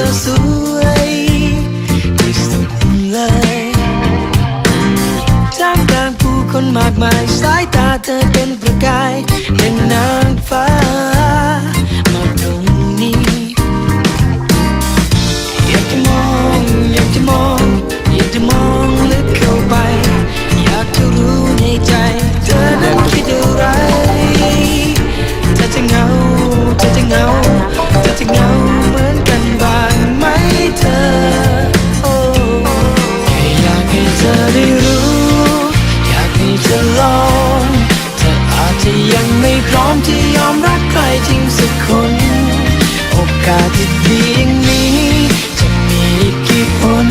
ธอสวยที่สุดเลยท่ามาผู้คนมากมายสายตาเธอเป็นประกาย ไม่พร้อมที่ยอมรับใครจริงสักคน โอกาสที่ดีอย่างนี้ จะมีอีกกี่ผล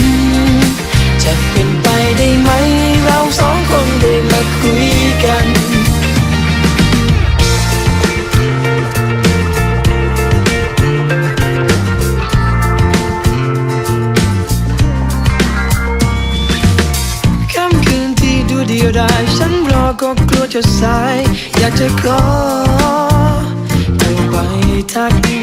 จะเป็นไปได้ไหม เราสองคนได้มาคุยกันค่ำคืนที่ดูเดียวดายฉันรอก็กลัวจะสาย อยากจะขอ ทั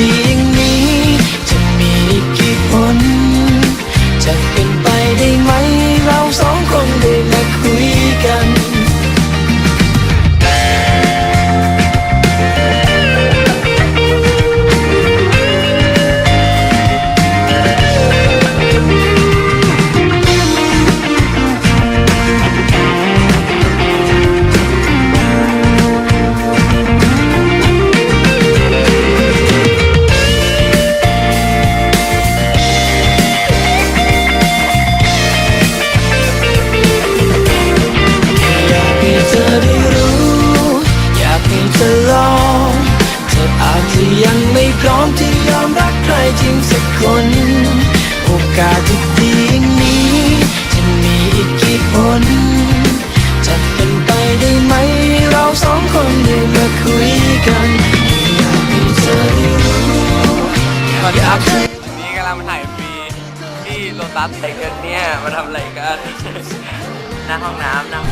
ดีอย่างนี้ จะมีอีกกี่คน จะเป็นไปได้ไหม เราสองคนได้มาคุยกัน ออาจจะยังไม่พร้อมที่ยอมรักใครจริงสักคน โอกาสที่ดีอย่างนี้ จะมีอีกกี่ผลจะเป็นไปได้ไหมเราสองคนได้มาคุยกันอยากให้เธอได้รู้สวัสดีครับนี่กำลังมาถ่ายฟรีที่โลตัสไทเกิลเนี่ยมาทำอะไรกันหน้าห้องน้ำนะ